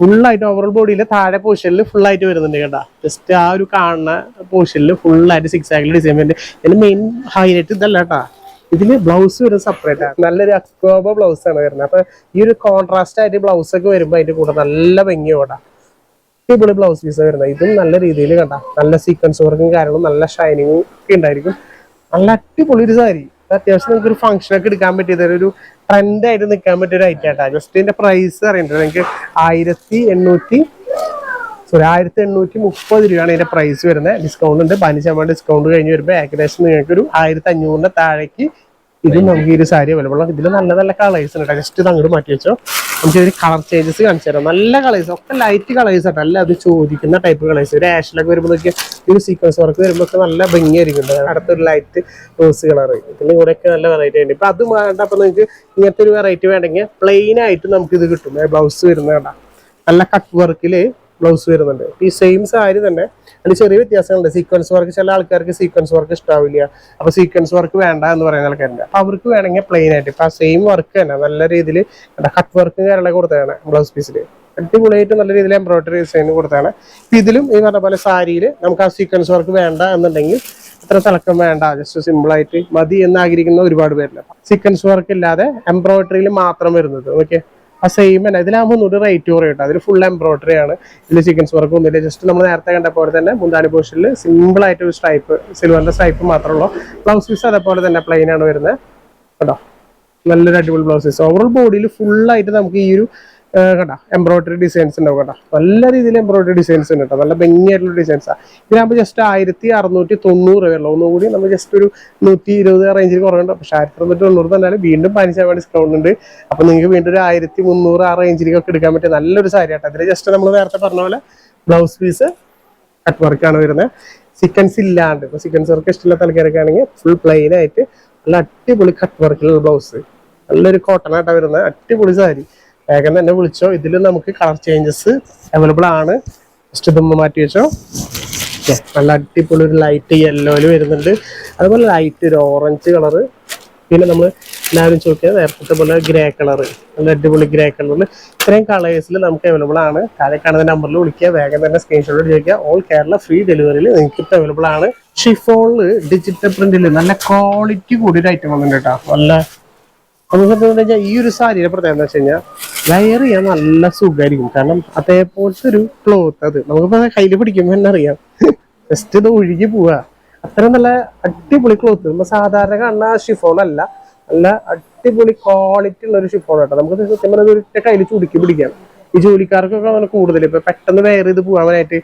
ഫുള്ളായിട്ട് ഓവറോൾ ബോഡിയിൽ താഴെ പോർഷനിൽ ഫുൾ ആയിട്ട് വരുന്നുണ്ട് കേട്ടാ. ജസ്റ്റ് ആ ഒരു കാണുന്ന പോർഷനിൽ ഫുള്ളായിട്ട് സിക്സ് ആക്കിൽ ഡിസൈൻ വരുന്നുണ്ട്. ഇതിന്റെ മെയിൻ ഹൈലൈറ്റ് ഇതല്ല കേട്ടാ. ഇതിൽ ബ്ലൗസ് വരും സെപ്പറേറ്റ് ആണ് നല്ലൊരു അക്സ്കോബ ബ്ലൗസ് ആണ് വരുന്നത്. അപ്പൊ ഈ ഒരു കോൺട്രാസ്റ്റ് ആയിട്ട് ബ്ലൗസ് ഒക്കെ വരുമ്പോൾ അതിന്റെ കൂടെ നല്ല ഭംഗിയോടാ അടിപൊളി ബ്ലൗസ് പീസ് വരുന്നത്. ഇതും നല്ല രീതിയിൽ കണ്ട. നല്ല സീക്വൻസ് വർക്കും കാര്യങ്ങളും നല്ല ഷൈനിങ്ങും ഒക്കെ ഉണ്ടായിരിക്കും. നല്ല അടിപൊളി ഒരു സാരി. അത്യാവശ്യം നിങ്ങൾക്ക് ഒരു ഫംഗ്ഷൻ ഒക്കെ എടുക്കാൻ പറ്റിയത് ഒരു ട്രെൻഡ് ആയിട്ട് നിൽക്കാൻ പറ്റിയ ഒരു ഐറ്റം ആട്ടാ. ജസ്റ്റ് ഇതിന്റെ പ്രൈസ് അറിയണ്ടത് നിങ്ങൾക്ക് ആയിരത്തി എണ്ണൂറ്റി സോറി ആയിരത്തി എണ്ണൂറ്റി മുപ്പത് രൂപയാണ് ഇതിന്റെ പ്രൈസ് വരുന്നത്. ഡിസ്കൗണ്ട് ഉണ്ട്. പതിനഞ്ച് ശതമാനം ഡിസ്കൗണ്ട് കഴിഞ്ഞ് വരുമ്പോൾ ഏകദേശം നിങ്ങൾക്ക് ഒരു ആയിരത്തി അഞ്ഞൂറിന്റെ താഴേക്ക് ഇത് നമുക്ക് ഈ ഒരു സാരി അവൈലബിൾ ആണ്. ഇതിൽ നല്ല നല്ല കളേഴ്സ് ഉണ്ട്. ജസ്റ്റ് ഇത് അങ്ങോട്ട് മാറ്റി വെച്ചോ. ഇതിന് കളർ ചേഞ്ചസ് കാണിച്ചു തരാം. നല്ല കളേഴ്സ് ഒക്കെ ലൈറ്റ് കളേഴ്സ് ആണ്. അല്ല അത് ചോദിക്കുന്ന ടൈപ്പ് കളേഴ്സ് ഒരു ആഷിലൊക്കെ വരുമ്പോഴൊക്കെ ഒരു സീക്വൻസ് വർക്ക് വരുമ്പോൾ ഒക്കെ നല്ല ഭംഗിയായിരിക്കും അടുത്തൊരു ലൈറ്റ് റോസ് കളർ ഇതിന്റെ കൂടെയൊക്കെ നല്ല വെറൈറ്റി ഉണ്ട്. ഇപ്പൊ അത് വേണ്ട. അപ്പൊ നിങ്ങൾക്ക് ഇങ്ങനത്തെ ഒരു വെറൈറ്റി വേണമെങ്കിൽ പ്ലെയിൻ ആയിട്ട് നമുക്ക് ഇത് കിട്ടും. ബ്ലൗസ് വരുന്ന നല്ല കട്ട് വർക്കിൽ ബ്ലൗസ് വരുന്നുണ്ട്. ഈ സെയിം സാരി തന്നെ അതിൽ ചെറിയ വ്യത്യാസങ്ങളുണ്ട്. സീക്വൻസ് വർക്ക് ചില ആൾക്കാർക്ക് സീക്വൻസ് വർക്ക് ഇഷ്ടാവില്ല. അപ്പൊ സീക്വൻസ് വർക്ക് വേണ്ട എന്ന് പറയുന്ന ആൾക്കാരുണ്ട്. അപ്പൊ അവർക്ക് വേണമെങ്കിൽ പ്ലെയിൻ ആയിട്ട് ഇപ്പൊ ആ സെയിം വർക്ക് തന്നെ നല്ല രീതിയിൽ കട്ട് വർക്ക് കാര്യങ്ങളൊക്കെ കൊടുത്തതാണ് ബ്ലൗസ് പീസിൽ അടിപൊളിയായിട്ട് നല്ല രീതിയിൽ എംബ്രോയിഡറി ഡിസൈൻ കൊടുത്താണ് ഇപ്പൊ ഇതിലും ഈ പറഞ്ഞ പോലെ സാരിയിൽ നമുക്ക് ആ സീക്വൻസ് വർക്ക് വേണ്ട എന്നുണ്ടെങ്കിൽ അത്ര തിളക്കം വേണ്ട. ജസ്റ്റ് സിമ്പിൾ ആയിട്ട് മതി എന്ന് ആഗ്രഹിക്കുന്ന ഒരുപാട് പേരില്ല സീക്വൻസ് വർക്ക് ഇല്ലാതെ എംബ്രോയിഡറിയിൽ മാത്രം വരുന്നത്. ഓക്കെ ആ സെയിം തന്നെ. ഇതിലാകുമ്പോൾ ഒന്നുകൂടി റേറ്റ് കുറയും കിട്ടും. അതിൽ ഫുൾ എംബ്രോയിഡറി ആണ്. ഇതിൽ ചിക്കൻസ് വർക്ക് ഒന്നുമില്ല ജസ്റ്റ് നമ്മൾ നേരത്തെ കണ്ട പോലെ തന്നെ മുന്താണി പോഷനിൽ സിമ്പിൾ ആയിട്ട് ഒരു സ്ട്രൈപ്പ് സിൽവറിന്റെ സ്ട്രൈപ്പ് മാത്രമേ ഉള്ളൂ. ബ്ലൗസ് പീസ് അതേപോലെ തന്നെ പ്ലെയിൻ ആണ് വരുന്നത്. കേട്ടോ നല്ലൊരു അടിപൊളി ബ്ലൗസ് പീസ് ഓവറോൾ ബോഡിയിൽ ഫുൾ ആയിട്ട് നമുക്ക് ഈ ഒരു ആ, കണ്ടോ? എംബ്രോയിഡറി ഡിസൈൻസ് ഉണ്ടാവും കേട്ടോ നല്ല രീതിയിൽ എംബ്രോയിഡറി ഡിസൈൻസ് ഉണ്ട് കേട്ടോ. നല്ല ഭംഗിയായിട്ടുള്ള ഡിസൈൻസാണ് ഇതിനാകുമ്പോൾ ജസ്റ്റ് ആയിരത്തി അറുന്നൂറ്റി തൊണ്ണൂറ് വരുള്ളൂ ഒന്നുകൂടി നമ്മൾ ജസ്റ്റ് ഒരു നൂറ്റി ഇരുപത് റേഞ്ചിൽ കുറവുണ്ട്. പക്ഷേ ആയിരത്തി അറുന്നൂറ്റി തൊണ്ണൂറ് തന്നാലും വീണ്ടും പതിനഞ്ച് ശതമാനം ഡിസ്കൗണ്ട് ഉണ്ട്. അപ്പൊ നിങ്ങൾക്ക് വീണ്ടും ഒരു ആയിരത്തി മുന്നൂറ് ആ റേഞ്ചിലേക്കൊക്കെ എടുക്കാൻ പറ്റിയ നല്ലൊരു സാരി കേട്ടോ അതിൽ ജസ്റ്റ് നമ്മൾ നേരത്തെ പറഞ്ഞ പോലെ ബ്ലൗസ് പീസ് കട്ട് വർക്കാണ് വരുന്നത്. സീക്വൻസ് ഇല്ലാണ്ട്. ഇപ്പോൾ സീക്വൻസ് വർക്ക് ഇഷ്ടമില്ല തലക്കാരൊക്കെ ആണെങ്കിൽ ഫുൾ പ്ലെയിൻ ആയിട്ട് നല്ല അടിപൊളി കട്ട് വർക്കിലുള്ള ബ്ലൗസ് നല്ലൊരു കോട്ടൺ ആയിട്ടാണ് വരുന്നത്. അടിപൊളി സാരി വേഗം തന്നെ വിളിച്ചോ. ഇതിൽ നമുക്ക് കളർ ചേഞ്ചസ് അവൈലബിൾ ആണ്. ജസ്റ്റ് ഇതൊന്ന് മാറ്റി വെച്ചോ. നല്ല അടിപൊളി ഒരു ലൈറ്റ് യെല്ലോയിൽ വരുന്നുണ്ട്. അതുപോലെ ലൈറ്റ് ഒരു ഓറഞ്ച് കളറ് പിന്നെ നമ്മൾ എല്ലാവരും ചോദിക്കുന്നത് നേരത്തെ പോലെ ഗ്രേ കളർ നല്ല അടിപൊളി ഗ്രേ കളറിൽ ഇത്രയും കളേഴ്സിൽ നമുക്ക് അവൈലബിൾ ആണ്. താഴെ കാണുന്ന നമ്പറിൽ വിളിക്കുക. വേഗം തന്നെ സ്ക്രീൻഷോട്ട് ചോദിക്കുക. ഓൾ കേരള ഫ്രീ ഡെലിവറിയിൽ നിങ്ങൾക്ക് ഇപ്പോൾ അവൈലബിൾ ആണ്. ഷിഫോണിൽ ഡിജിറ്റൽ പ്രിന്റിൽ നല്ല ക്വാളിറ്റി കൂടിയൊരു ഐറ്റം വന്നിട്ടുണ്ട് കേട്ടോ നല്ല നമുക്ക് സത്യം കഴിഞ്ഞാൽ ഈ ഒരു സാരിയുടെ പ്രത്യേകത എന്താ വെച്ച് കഴിഞ്ഞാൽ വയർ ചെയ്യാൻ നല്ല സുഖമായിരിക്കും കാരണം അതേപോലത്തെ ഒരു ക്ലോത്ത് അത് നമുക്കിപ്പോ കയ്യിൽ പിടിക്കുമ്പോൾ തന്നെ അറിയാം. ജസ്റ്റ് ഇത് ഒഴുകി പോവാ. അത്ര നല്ല അടിപൊളി ക്ലോത്ത് നമ്മൾ സാധാരണ കാണുന്ന ഷിഫോൺ അല്ല. നല്ല അടിപൊളി ക്വാളിറ്റി ഉള്ള ഒരു ഷിഫോൺ കേട്ടോ നമുക്ക് സത്യം പറഞ്ഞാൽ ഒരു കയ്യിൽ ചുടുക്കി പിടിക്കാം. ഈ ജോലിക്കാർക്കൊക്കെ കൂടുതൽ ഇപ്പൊ പെട്ടെന്ന് വെയർ ചെയ്ത് പോകാനായിട്ട്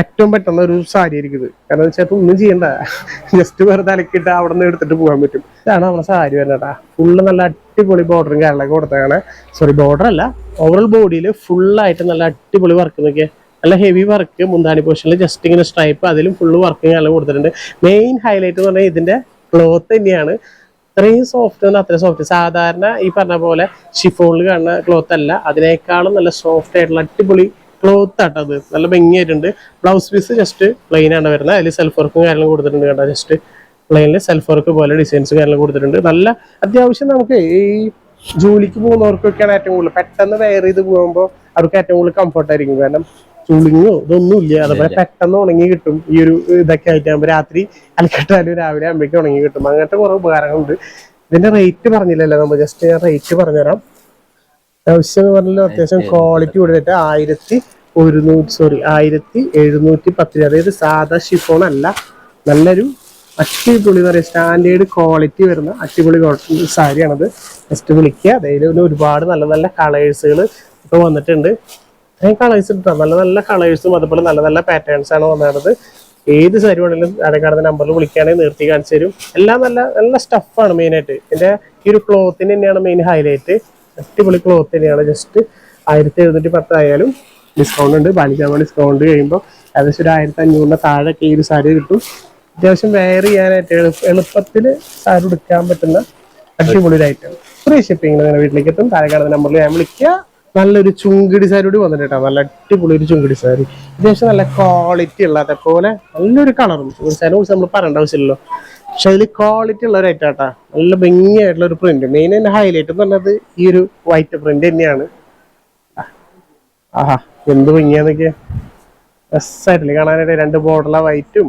ഏറ്റവും പറ്റുന്ന ഒരു സാരി ആയിരിക്കും ഇത്. കാരണം വെച്ചാൽ ഒന്നും ചെയ്യണ്ട. ജസ്റ്റ് വെറുതെ അലക്കിയിട്ട് അവിടെ നിന്ന് എടുത്തിട്ട് പോകാൻ പറ്റും. ഇതാണ് നമ്മുടെ സാരി വരുന്നേട്ടാ ഫുള്ള് നല്ല അടിപൊളി ബോർഡറും കാര്യങ്ങളൊക്കെ കൊടുത്തതാണ് സോറി ബോർഡർ അല്ല. ഓവറോൾ ബോഡിയിൽ ഫുള്ളായിട്ട് നല്ല അടിപൊളി വർക്ക് നോക്കിയാൽ നല്ല ഹെവി വർക്ക് മുന്താണി പോർഷനിൽ ജസ്റ്റ് ഇങ്ങനെ സ്ട്രൈപ്പ് അതിലും ഫുള്ള് വർക്കും നല്ല കൊടുത്തിട്ടുണ്ട്. മെയിൻ ഹൈലൈറ്റ് എന്ന് പറഞ്ഞാൽ ഇതിന്റെ ക്ലോത്ത് തന്നെയാണ്. അത്രയും സോഫ്റ്റ് എന്ന് അത്രയും സോഫ്റ്റ് സാധാരണ ഈ പറഞ്ഞ പോലെ ഷിഫോണിൽ കാണുന്ന ക്ലോത്ത് അല്ല. അതിനേക്കാളും നല്ല സോഫ്റ്റ് ആയിട്ടുള്ള അടിപൊളി ക്ലോത്ത് ആട്ടോ അത്. നല്ല ഭംഗിയായിട്ടുണ്ട്. ബ്ലൗസ് പീസ് ജസ്റ്റ് പ്ലെയിൻ ആണ് വരുന്നത്. അതിൽ സെൽഫ് വർക്കും കാര്യങ്ങളും കൊടുത്തിട്ടുണ്ട് കേട്ടോ. ജസ്റ്റ് പ്ലെയിനിൽ സെൽഫ് വർക്ക് പോലെ ഡിസൈൻസ് കാര്യങ്ങളും കൊടുത്തിട്ടുണ്ട്. നല്ല അത്യാവശ്യം നമുക്ക് ഈ ജോലിക്ക് പോകുന്നവർക്കൊക്കെയാണ് ഏറ്റവും കൂടുതൽ. പെട്ടെന്ന് വെയർ ചെയ്ത് പോകുമ്പോൾ അവർക്ക് ഏറ്റവും കൂടുതൽ കംഫർട്ട് ആയിരിക്കും. കാരണം ചുളിങ്ങോ ഇതൊന്നും ഇല്ല. അതുപോലെ പെട്ടെന്ന് ഉണങ്ങി കിട്ടും. ഈ ഒരു ഇതൊക്കെ ആയിട്ടാകുമ്പോൾ രാത്രി അലക്കെട്ടാലും രാവിലെ ആകുമ്പോഴേക്കും ഉണങ്ങി കിട്ടും. അങ്ങനത്തെ കുറെ ഉപകാരങ്ങളുണ്ട്. ഇതിന്റെ റേറ്റ് പറഞ്ഞില്ലല്ലോ. നമ്മൾ ജസ്റ്റ് ഞാൻ റേറ്റ് പറഞ്ഞുതരാം. ആവശ്യം പറഞ്ഞാൽ അത്യാവശ്യം ക്വാളിറ്റി കൂടുതലായിട്ട് ആയിരത്തി ഒരുന്നൂറ്റി സോറി ആയിരത്തി എഴുന്നൂറ്റി പത്ത് അതായത് സാധാ ഷിഫോൺ അല്ല നല്ലൊരു അടിപൊളി എന്ന് പറയുക സ്റ്റാൻഡേർഡ് ക്വാളിറ്റി വരുന്ന അടിപൊളി സാരിയാണത്. ജസ്റ്റ് വിളിക്കുക അതായത് ഒരുപാട് നല്ല നല്ല കളേഴ്സുകൾ ഇപ്പോൾ വന്നിട്ടുണ്ട്. ഇത്രയും കളേഴ്സ് കിട്ടാം നല്ല നല്ല കളേഴ്സും അതുപോലെ നല്ല നല്ല പാറ്റേൺസ് ആണ് വന്നത് ഏത് സാരി വേണമെങ്കിലും അടക്കാടുന്ന നമ്പറിൽ വിളിക്കുകയാണെങ്കിൽ നിർത്തി കാണിച്ചു തരും. എല്ലാം നല്ല നല്ല സ്റ്റഫാണ് മെയിനായിട്ട് ഇതിന്റെ ഈ ഒരു ക്ലോത്തിന് തന്നെയാണ് മെയിൻ ഹൈലൈറ്റ് അടിപൊളി ക്ലോത്ത് തന്നെയാണ്. ജസ്റ്റ് ആയിരത്തി എഴുന്നൂറ്റി പത്തായാലും ഡിസ്കൗണ്ട് ഉണ്ട്. ബാലിക്കാമ ഡിസ്കൗണ്ട് കഴിയുമ്പോൾ ഏകദേശം ഒരു ആയിരത്തി അഞ്ഞൂറിന്റെ താഴെയൊക്കെ ഈ ഒരു സാരി കിട്ടും. അത്യാവശ്യം വെയർ ചെയ്യാനായിട്ട് എളുപ്പ എളുപ്പത്തിൽ സാരി എടുക്കാൻ പറ്റുന്ന അടിപൊളി ഒരു ഐറ്റം ഫ്രീ ഷിപ്പിംഗ് നിങ്ങളുടെ വീട്ടിലേക്ക് എത്തും താഴെ നമ്പറിൽ ഞാൻ വിളിക്കുക. നല്ലൊരു ചുങ്കിടി സാരി കൂടി വന്നിട്ട് നല്ല അടിപൊളി ഒരു ചുങ്കിടി സാരി അത്യാവശ്യം നല്ല ക്വാളിറ്റി ഉള്ള അതേപോലെ നല്ലൊരു കളറും ചുങ്കിടി സാരി കുറിച്ച് നമ്മൾ പറയേണ്ട ആവശ്യമില്ലല്ലോ. പക്ഷെ അതിൽ ക്വാളിറ്റി ഉള്ള ഒരു ഐറ്റം ആട്ടാ. നല്ല ഭംഗിയായിട്ടുള്ള ഒരു പ്രിന്റ് മെയിൻ അതിന്റെ ഹൈലൈറ്റ് എന്ന് പറഞ്ഞത് ഈ ഒരു വൈറ്റ് പ്രിന്റ് തന്നെയാണ്. ആഹാ എന്ത് ഭംഗിയാന്നൊക്കെ. രസമായിട്ടില്ലേ കാണാനായിട്ട്. രണ്ട് ബോർഡറുള്ള വൈറ്റും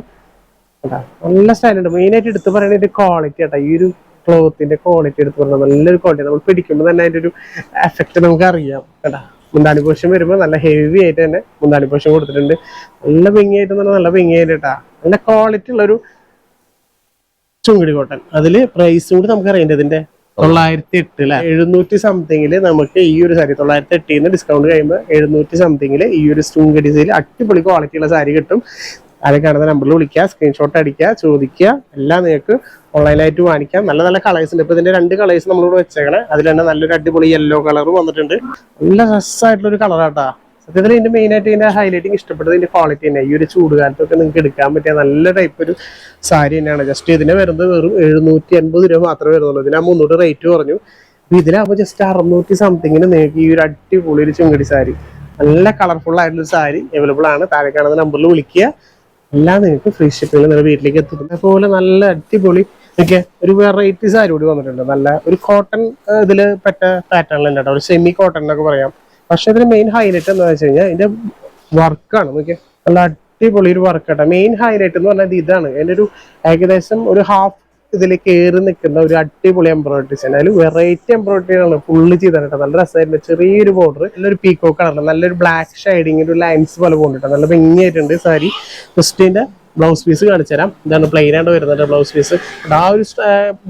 നല്ല സ്റ്റൈലുണ്ട് മെയിനായിട്ട് എടുത്ത് പറയുന്നത് ക്വാളിറ്റി ആട്ടാ. ഈ ഒരു ക്ലോത്തിന്റെ ക്വാളിറ്റി എടുത്ത് പറഞ്ഞാൽ നല്ലൊരു ക്വാളിറ്റി നമ്മൾ പിടിക്കുമ്പോൾ തന്നെ അതിന്റെ ഒരു എഫക്റ്റ് നമുക്ക് അറിയാം കേട്ടാ മുന്താണി പോഷൻ വരുമ്പോൾ നല്ല ഹെവി ആയിട്ട് തന്നെ മുന്താണി പോഷൻ കൊടുത്തിട്ടുണ്ട്. നല്ല ഭംഗിയായിട്ട് നല്ല ഭംഗിയായിട്ട് നല്ല ക്വാളിറ്റി ഉള്ളൊരു ചുങ്കിടി കോട്ടൺ അതിൽ പ്രൈസ് കൂടി നമുക്ക് അറിയേണ്ടത് ഇതിന്റെ തൊള്ളായിരത്തി എട്ടിൽ എഴുന്നൂറ്റി സംതിങ്ങിൽ നമുക്ക് ഈ ഒരു സാരി തൊള്ളായിരത്തി എട്ടിൽ നിന്ന് ഡിസ്കൗണ്ട് കഴിയുമ്പോൾ എഴുന്നൂറ്റി സംതിങ്ങിൽ ഈ ഒരു ചുങ്കടി സൈൽ അടിപൊളി ക്വാളിറ്റിയുള്ള സാരി കിട്ടും. ആരെ കാണുന്ന നമ്പറിൽ വിളിക്കുക സ്ക്രീൻഷോട്ട് അടിക്കുക ചോദിക്കുക. എല്ലാം നിങ്ങൾക്ക് ഓൺലൈനായിട്ട് വാങ്ങിക്കാം. നല്ല നല്ല കളേഴ്സ് ഉണ്ട്. ഇപ്പൊ ഇതിന്റെ രണ്ട് കളേഴ്സ് നമ്മളിവിടെ വെച്ചേക്കണേ. അതിൽ തന്നെ നല്ലൊരു അടിപൊളി യെല്ലോ കളർ വന്നിട്ടുണ്ട്. നല്ല രസമായിട്ടുള്ള ഒരു കളറാട്ടാ സത്യത്തിൽ ഇതിന്റെ മെയിൻ ആയിട്ട് ഇതിന്റെ ഹൈലൈറ്റിംഗ് ഇഷ്ടപ്പെട്ടത് ഇതിന്റെ ക്വാളിറ്റി തന്നെ. ഈ ഒരു ചൂടുകാലത്തൊക്കെ നിങ്ങൾക്ക് എടുക്കാൻ പറ്റിയ നല്ല ടൈപ്പ് ഒരു സാരി തന്നെയാണ്. ജസ്റ്റ് ഇതിന് വരുന്നത് വെറും എഴുന്നൂറ്റി അൻപത് രൂപ മാത്രമേ വരുന്നുള്ളൂ. ഇതിനാ മുന്നൂറ് റേറ്റ് കുറഞ്ഞു. ഇതിലാകുമ്പോൾ ജസ്റ്റ് അറുന്നൂറ്റി സംതിങ്ങിന് നിങ്ങൾക്ക് ഈ ഒരു അടിപൊളി ഒരു ചുങ്കടി സാരി നല്ല കളർഫുൾ ആയിട്ടുള്ള സാരി അവൈലബിൾ ആണ്. താഴെ കാണുന്ന നമ്പറിൽ വിളിക്കുക. എല്ലാം നിങ്ങൾക്ക് ഫ്രീ ഷിപ്പിംഗ് നിങ്ങളുടെ വീട്ടിലേക്ക് എത്തിക്കും. അതുപോലെ നല്ല അടിപൊളി ഓക്കെ ഒരു വെറൈറ്റി സാരി കൂടി വന്നിട്ടുണ്ട്. നല്ല ഒരു കോട്ടൺ ഇതിൽ പറ്റ പാറ്റേണിൽ കേട്ടോ. ഒരു സെമി കോട്ടൺ എന്നൊക്കെ പറയാം. പക്ഷെ ഇതിന് മെയിൻ ഹൈലൈറ്റ് എന്താ വെച്ച് കഴിഞ്ഞാൽ ഇതിന്റെ വർക്കാണ്. നോക്കിയാൽ നല്ല അടിപൊളി ഒരു വർക്ക് കേട്ടോ മെയിൻ ഹൈലൈറ്റ് എന്ന് പറഞ്ഞാൽ ഇതാണ്. എന്റെ ഒരു ഏകദേശം ഒരു ഹാഫ് ഇതിൽ കയറി നിൽക്കുന്ന ഒരു അടിപൊളി എംബ്രോയിഡറി ഡിസൈൻ അതിൽ വെറൈറ്റി എംബ്രോയിഡറി ആണ് ഫുള്ള് ചെയ്തിട്ട് നല്ല രസമായിരുന്നു. ചെറിയൊരു ബോർഡർ നല്ലൊരു പീക്കോക്ക് കളറിൽ നല്ലൊരു ബ്ലാക്ക് ഷെയ്ഡിങ് ഒരു ലൈൻസ് പോലെ പോകുന്നുണ്ട് നല്ല ഭംഗിയായിട്ടുണ്ട് സാരി. ക്രിസ്റ്റിന്റെ ബ്ലൗസ് പീസ് കാണിച്ചു തരാം. ഇതാണ് പ്ലെയിൻ ആയിട്ട് വരുന്നത് ബ്ലൗസ് പീസ് ആ ഒരു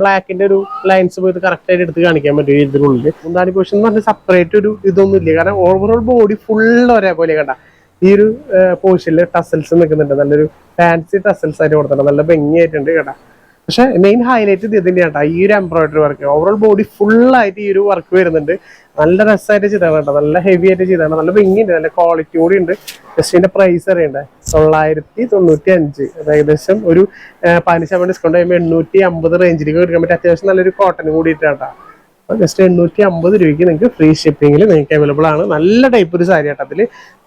ബ്ലാക്കിന്റെ ഒരു ലൈൻസ് പോയിട്ട് കറക്റ്റ് ആയിട്ട് എടുത്ത് കാണിക്കാൻ പറ്റും ഇതിനുള്ളിൽ മുന്താനി പോഷൻ എന്ന് പറഞ്ഞാൽ സെപ്പറേറ്റ് ഒരു ഇതൊന്നും ഇല്ല കാരണം ഓവറോൾ ബോഡി ഫുൾ ഒരേപോലെ കണ്ട. ഈ ഒരു പോഷനിൽ ടസൽസ് നിൽക്കുന്നുണ്ട്. നല്ലൊരു ഫാൻസി ടസൽസ് ആയിട്ട് കൊടുത്തിട്ടുണ്ട്. നല്ല ഭംഗിയായിട്ടുണ്ട് കേട്ടാ പക്ഷെ മെയിൻ ഹൈലൈറ്റ് ഇത് കേട്ടോ ഈ ഒരു embroidery work overall body full ആയിട്ട് ഈ ഒരു വർക്ക് വരുന്നുണ്ട്. നല്ല രസമായിട്ട് ചെയ്താണ് കേട്ടോ നല്ല ഹെവി ആയിട്ട് ചെയ്താണ് നല്ല ഭംഗിയുണ്ട് നല്ല ക്വാളിറ്റി കൂടി ഉണ്ട്. ജസ്റ്റ് ഇതിന്റെ പ്രൈസ് അറിയണ്ടേ? തൊള്ളായിരത്തി തൊണ്ണൂറ്റി അഞ്ച് ഏകദേശം ഒരു പതിനഞ്ച് ശതമാനം ഡിസ്കൗണ്ട് ചെയ്യുമ്പോൾ എണ്ണൂറ്റി അമ്പത് റേഞ്ചിലേക്ക് എടുക്കാൻ പറ്റും അത്യാവശ്യം നല്ലൊരു കോട്ടൺ കൂടിയിട്ടാട്ടാ അപ്പൊ ജസ്റ്റ് എണ്ണൂറ്റി അമ്പത് രൂപയ്ക്ക് നിങ്ങൾക്ക് ഫ്രീ ഷിപ്പിംഗിൽ നിങ്ങൾക്ക് അവൈലബിൾ ആണ്. നല്ല ടൈപ്പ് ഒരു സാരി കേട്ടോ അതിൽ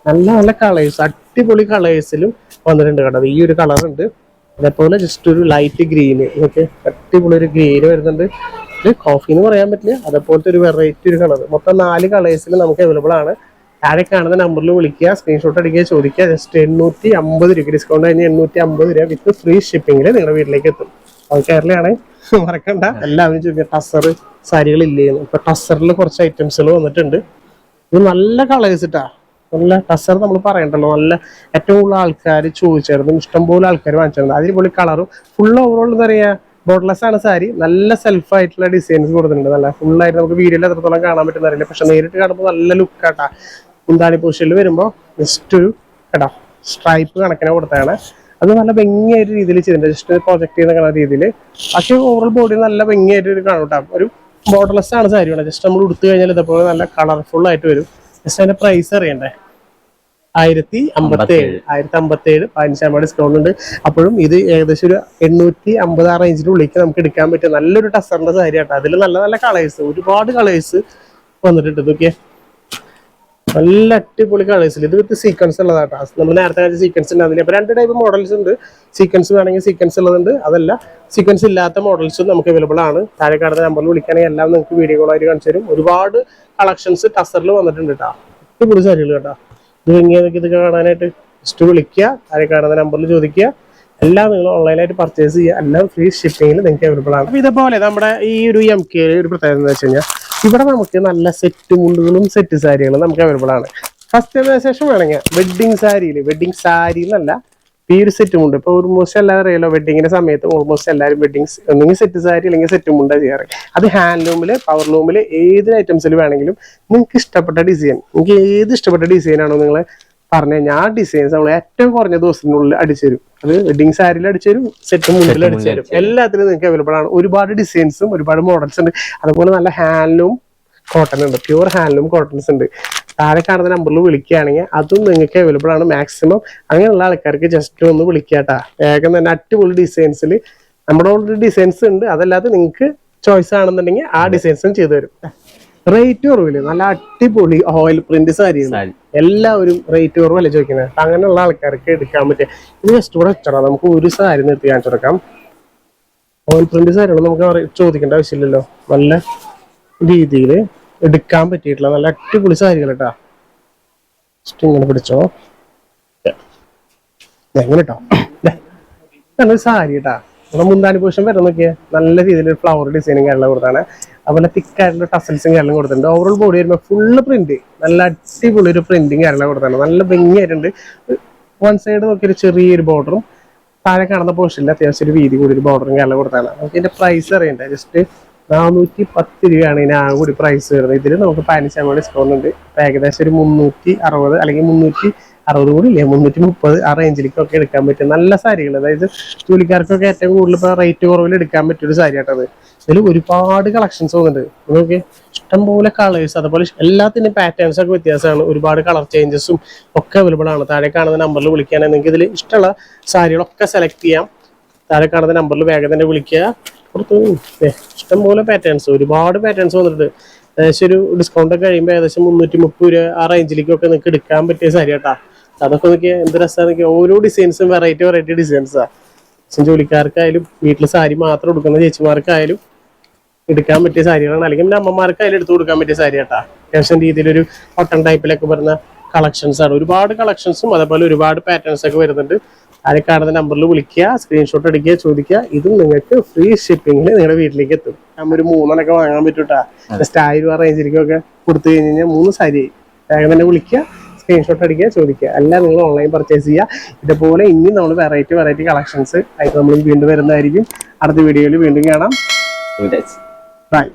നല്ല നല്ല കളേഴ്സ് അടിപൊളി കളേഴ്സിലും വന്നിട്ടുണ്ട് കേട്ടോ ഈ ഒരു കളർ ഉണ്ട്. അതേപോലെ ജസ്റ്റ് ഒരു ലൈറ്റ് ഗ്രീന് ഇതൊക്കെ അടിപൊളി ഒരു ഗ്രീന് വരുന്നുണ്ട്. ഇത് കോഫി എന്ന് പറയാൻ പറ്റില്ല. അതേപോലത്തെ ഒരു വെറൈറ്റി ഒരു കളർ മൊത്തം നാല് കളേഴ്സിൽ നമുക്ക് അവൈലബിൾ ആണ്. താഴെ കാണുന്ന നമ്പറിൽ വിളിക്കുക സ്ക്രീൻഷോട്ട് അടിക്കുക ചോദിക്കുക. ജസ്റ്റ് എണ്ണൂറ്റി അമ്പത് രൂപ ഡിസ്കൗണ്ട് കഴിഞ്ഞ് എണ്ണൂറ്റി അമ്പത് രൂപ വിത്ത് ഫ്രീ ഷിപ്പിംഗിൽ നിങ്ങളുടെ വീട്ടിലേക്ക് എത്തും. അത് കേരളയാണ്. മറക്കണ്ട. എല്ലാവരും ചോദിക്കുക ടസർ സാരികൾ ഇല്ലേന്ന് ഇപ്പൊ ടസറിൽ കുറച്ച് ഐറ്റംസുകൾ വന്നിട്ടുണ്ട്. ഇത് നല്ല കളേഴ്സ് ഇട്ടാ. നല്ല ടസർ നമ്മൾ പറയണ്ടല്ലോ. നല്ല ഏറ്റവും കൂടുതൽ ആൾക്കാർ ചോദിച്ചായിരുന്നു ഇഷ്ടംപോലെ ആൾക്കാർ വാങ്ങിച്ചിരുന്നു അതിൽ കളറും ഫുൾ ഓവറോൾ എന്താ പറയാ ബോർഡ്ലെസ് ആണ് സാരി. നല്ല സെൽഫ് ആയിട്ടുള്ള ഡിസൈൻസ് കൊടുത്തിട്ടുണ്ട്. നല്ല ഫുൾ ആയിട്ട് നമുക്ക് വീഡിയോയിൽ എത്രത്തോളം കാണാൻ പറ്റുന്ന അറിയില്ല. പക്ഷെ നേരിട്ട് കാണുമ്പോൾ നല്ല ലുക്കാട്ടാ കുന്താണി പോഷനിൽ വരുമ്പോൾ ജസ്റ്റ് ഒരു കേട്ടോ സ്ട്രൈപ്പ് കണക്കിനെ കൊടുത്താണ് അത് നല്ല ഭംഗിയായിട്ട് രീതിയിൽ ചെയ്തിട്ടുണ്ട്. ജസ്റ്റ് പ്രൊജക്ട് ചെയ്യുന്ന കാണുന്ന രീതിയിൽ പക്ഷേ ഓവറോൾ ബോഡി നല്ല ഭംഗിയായിട്ട് ഒരു കാണും കേട്ടോ ഒരു ബോർഡർലെസ് ആണ് സാരി വേണം. ജസ്റ്റ് നമ്മൾ ഉടുത്തു കഴിഞ്ഞാൽ ഇതേപോലെ നല്ല കളർഫുൾ ആയിട്ട് വരും. ജസ്റ്റ് അതിന്റെ പ്രൈസ് അറിയണ്ടേ? ആയിരത്തി അമ്പത്തി ഏഴ് ആയിരത്തി അമ്പത്തി ഏഴ് പതിനഞ്ച് ശതമാനം ഡിസ്കൗണ്ട് ഉണ്ട്. അപ്പോഴും ഇത് ഏകദേശം ഒരു എണ്ണൂറ്റി അമ്പത് ആ റേഞ്ചിന്റെ ഉള്ളിലേക്ക് നമുക്ക് എടുക്കാൻ പറ്റും നല്ലൊരു ടസറിന്റെ സാരി കേട്ടോ അതിൽ നല്ല നല്ല കളേഴ്സ് ഒരുപാട് കളേഴ്സ് വന്നിട്ടുണ്ട്. ഇതൊക്കെ നല്ല അടിപൊളി കളേഴ്സിൽ ഇത് വിത്ത് സീക്വൻസ് ഉള്ളതാട്ടോ. നമ്മൾ നേരത്തെ കാര്യം സീക്വൻസ് ഉണ്ട് അതിൽ അപ്പൊ രണ്ട് ടൈപ്പ് മോഡൽസ് ഉണ്ട്. സീക്വൻസ് വേണമെങ്കിൽ സീക്വൻസ് ഉള്ളതുണ്ട്. അതല്ല സീക്വൻസ് ഇല്ലാത്ത മോഡൽസും നമുക്ക് അവൈലബിൾ ആണ്. താഴെ കാണുന്ന നമ്പറിൽ വിളിക്കുകയാണെങ്കിൽ എല്ലാം നിങ്ങൾക്ക് വീഡിയോ കോളായിട്ട് കാണിച്ചു തരും. ഒരുപാട് കളക്ഷൻസ് ടസറിൽ വന്നിട്ടുണ്ട് കേട്ടോ അടിപൊളി സാരികൾ കേട്ടോ. ഇത് ഭംഗിയൊക്കെ ഇത് കാണാനായിട്ട്? ജസ്റ്റ് വിളിക്കുക. താഴെ കാണുന്ന നമ്പറിൽ ചോദിക്കുക. എല്ലാം നിങ്ങൾ ഓൺലൈനായിട്ട് പർച്ചേസ് ചെയ്യുക. എല്ലാം ഫ്രീ ഷിപ്പിംഗിൽ നിങ്ങൾക്ക് അവൈലബിൾ ആണ്. അപ്പൊ ഇതേപോലെ നമ്മുടെ ഈ ഒരു എം കെ ഒരു പ്രത്യേകത എന്താ വെച്ച് കഴിഞ്ഞാൽ ഇവിടെ നമുക്ക് നല്ല സെറ്റ് മുണ്ടുകളും സെറ്റ് സാരികളും നമുക്ക് അവൈലബിൾ ആണ്. കസ്റ്റമൈസേഷൻ വേണമെങ്കിൽ വെഡിങ് സാരിയിൽ വെഡിങ് സാരി എന്നല്ല ഈ ഒരു സെറ്റ് മുണ്ട്. ഇപ്പൊ ഓൾമോസ്റ്റ് എല്ലാവരും അറിയാലോ വെഡിങ്ങിന്റെ സമയത്ത് ഓൾമോസ്റ്റ് എല്ലാവരും വെഡിങ് ഒന്നെങ്കിൽ സെറ്റ് സാരി അല്ലെങ്കിൽ സെറ്റ് മുണ്ടാണ് ചെയ്യാറ്. അത് ഹാൻഡ്ലൂമിൽ പവർ ലൂമിൽ ഏത് ഐറ്റംസിൽ വേണമെങ്കിലും നിങ്ങൾക്ക് ഇഷ്ടപ്പെട്ട ഡിസൈൻ നിങ്ങൾക്ക് ഏത് ഇഷ്ടപ്പെട്ട ഡിസൈൻ ആണോ നിങ്ങൾ പറഞ്ഞു കഴിഞ്ഞാൽ ആ ഡിസൈൻസ് നമ്മൾ ഏറ്റവും കുറഞ്ഞ ദിവസത്തിനുള്ളിൽ അടിച്ചു തരും അത് വെഡിങ് സാരിയിൽ അടിച്ചു തരും സെറ്റ് മുന്നിൽ അടിച്ചു തരും എല്ലാത്തിനും നിങ്ങൾക്ക് അവൈലബിൾ ആണ്. ഒരുപാട് ഡിസൈൻസും ഒരുപാട് മോഡൽസ് ഉണ്ട്. അതുപോലെ നല്ല ഹാൻഡ്ലൂം കോട്ടൺ ഉണ്ട്. പ്യൂർ ഹാൻഡ്ലൂം കോട്ടൺസ് ഉണ്ട്. താഴെ കാണുന്ന നമ്പറിൽ വിളിക്കുകയാണെങ്കിൽ അതും നിങ്ങൾക്ക് അവൈലബിൾ ആണ് മാക്സിമം അങ്ങനെയുള്ള ആൾക്കാർക്ക് ജസ്റ്റ് ഒന്ന് വിളിക്കാട്ടാ വേഗം തന്നെ അടിപൊളി ഡിസൈൻസിൽ നമ്മുടെ ഓൾറെഡി ഡിസൈൻസ് ഉണ്ട്. അതല്ലാതെ നിങ്ങൾക്ക് ചോയ്സ് ആണെന്നുണ്ടെങ്കിൽ ആ ഡിസൈൻസും ചെയ്തു തരും റേറ്റ് കുറവില്ലേ? നല്ല അടിപൊളി ഓയിൽ പ്രിന്റ് സാരി എല്ലാവരും റേറ്റ് കുറവല്ലേ ചോദിക്കുന്നത് അങ്ങനെയുള്ള ആൾക്കാർക്ക് എടുക്കാൻ പറ്റിയ ഇത് ജസ്റ്റ് കൂടെ വെച്ചടാ. നമുക്ക് ഒരു സാരി നിർത്തി കാണിച്ചു കൊടുക്കാം. ഓയിൽ പ്രിന്റ് സാരികൾ നമുക്ക് ചോദിക്കേണ്ട ആവശ്യമില്ലല്ലോ. നല്ല രീതിയിൽ എടുക്കാൻ പറ്റിയിട്ടുള്ള നല്ല അടിപൊളി സാരികൾ കേട്ടാ ഇങ്ങനെ പിടിച്ചോ. എങ്ങനെ കേട്ടോ നല്ലൊരു സാരി കേട്ടാ നമ്മുടെ മുന്താനുപോഷം വരുന്നൊക്കെ നോക്കിയേ. നല്ല രീതിയിൽ ഫ്ലവർ ഡിസൈനും കാര്യങ്ങളെ കൊടുത്താണ്. അതുപോലെ തിക്ക് ആയിട്ടുള്ള ടസൽസും കാര്യങ്ങളും കൊടുത്തിട്ടുണ്ട്. ഓവറോൾ ബോഡി വരുമ്പോൾ ഫുള്ള് പ്രിന്റ് നല്ല അടിപൊളി ഒരു പ്രിന്റും കാര്യങ്ങളും കൊടുത്തിട്ടുണ്ട്. നല്ല ഭംഗിയായിട്ടുണ്ട്. വൺ സൈഡ് നോക്കിയൊരു ചെറിയൊരു ബോർഡറും താഴെ കാണുന്ന പോർഷനിൽ അത്യാവശ്യം ഒരു വീതി കൂടി ഒരു ബോർഡറും കാര്യങ്ങളും കൊടുത്താണ് നമുക്ക് ഇതിന്റെ പ്രൈസ് അറിയണ്ട? ജസ്റ്റ് നാനൂറ്റി പത്ത് രൂപയാണ് ഇതിന് ആ കൂടി പ്രൈസ് വരുന്നത്. ഇതിൽ നമുക്ക് പതിനഞ്ച് ശതമാനം ഡിസ്കൗണ്ട് ഉണ്ട്. ഏകദേശം ഒരു മുന്നൂറ്റി അറുപത് അല്ലെങ്കിൽ മുന്നൂറ്റി അറുപത് കൂടി ഇല്ലേ? മുന്നൂറ്റി മുപ്പത് ആ റേഞ്ചിലേക്കൊക്കെ എടുക്കാൻ പറ്റും. നല്ല സാരികൾ അതായത് ജോലിക്കാർക്കൊക്കെ ഏറ്റവും കൂടുതൽ ഇപ്പോൾ റേറ്റ് കുറവിൽ എടുക്കാൻ പറ്റിയൊരു സാരി ആട്ടത് ഇതിൽ ഒരുപാട് കളക്ഷൻസ് പോകുന്നുണ്ട് നിങ്ങൾക്ക് ഇഷ്ടംപോലെ കളേഴ്സ് അതുപോലെ എല്ലാത്തിന്റെ പാറ്റേൺസ് ഒക്കെ വ്യത്യാസമാണ്. ഒരുപാട് കളർ ചേഞ്ചസും ഒക്കെ അവൈലബിൾ ആണ്. താഴെ കാണുന്ന നമ്പറിൽ വിളിക്കുകയാണെങ്കിൽ നിങ്ങൾക്ക് ഇതിൽ ഇഷ്ടമുള്ള സാരികളൊക്കെ സെലക്ട് ചെയ്യാം. താഴെ കാണുന്ന നമ്പറിൽ വേഗം തന്നെ വിളിക്കുക. ദേ, ഇഷ്ടംപോലെ പാറ്റേൺസ് ഒരുപാട് പാറ്റേൺസ് വന്നിട്ടുണ്ട്. ഏകദേശം ഒരു ഡിസ്കൗണ്ട് ഒക്കെ കഴിയുമ്പോൾ ഏകദേശം മുന്നൂറ്റി മുപ്പത് രൂപ ആ റേഞ്ചിലേക്കൊക്കെ നിങ്ങൾക്ക് എടുക്കാൻ പറ്റിയ സാരി കേട്ടാ അതൊക്കെ നോക്കിയാൽ എന്ത് രസമാണ് ഓരോ ഡിസൈൻസും വെറൈറ്റി വെറൈറ്റി ഡിസൈൻസാണ് ജോലിക്കാർക്കായാലും വീട്ടിൽ സാരി മാത്രം കൊടുക്കുന്ന ചേച്ചിമാർക്കായാലും എടുക്കാൻ പറ്റിയ സാരികളാണ്. അല്ലെങ്കിൽ പിന്നെ അതിൽ എടുത്തു കൊടുക്കാൻ പറ്റിയ സാരി കേട്ടാ അത്യാവശ്യം രീതിയിലൊരു കോട്ടൺ ടൈപ്പിലൊക്കെ വരുന്ന കളക്ഷൻസ് ആണ്. ഒരുപാട് കളക്ഷൻസും അതേപോലെ ഒരുപാട് പാറ്റേൺസ് ഒക്കെ വരുന്നുണ്ട്. ആരെ കാണുന്ന നമ്പറിൽ വിളിക്കുക സ്ക്രീൻഷോട്ട് അടിക്കുക ചോദിക്കുക. ഇതും നിങ്ങൾക്ക് ഫ്രീ ഷിപ്പിംഗിൽ നിങ്ങളുടെ വീട്ടിലേക്ക് എത്തും. നമ്മൾ ഒരു മൂന്നെണ്ണൊക്കെ വാങ്ങാൻ പറ്റൂട്ടാ. ജസ്റ്റ് ആയിരം രൂപ റേഞ്ചിലേക്കൊക്കെ കൊടുത്തു കഴിഞ്ഞ് കഴിഞ്ഞാൽ മൂന്ന് സാരി വേഗം തന്നെ വിളിക്കുക സ്ക്രീൻഷോട്ട് അടിക്കുക ചോദിക്കുക. എല്ലാം നിങ്ങൾ ഓൺലൈൻ പർച്ചേസ് ചെയ്യുക. ഇതുപോലെ ഇനി നമ്മൾ വെറൈറ്റി വെറൈറ്റി കളക്ഷൻസ് ആയിട്ട് നമ്മൾ വീണ്ടും വരുന്നതായിരിക്കും. അടുത്ത വീഡിയോയിൽ വീണ്ടും കാണാം. Right.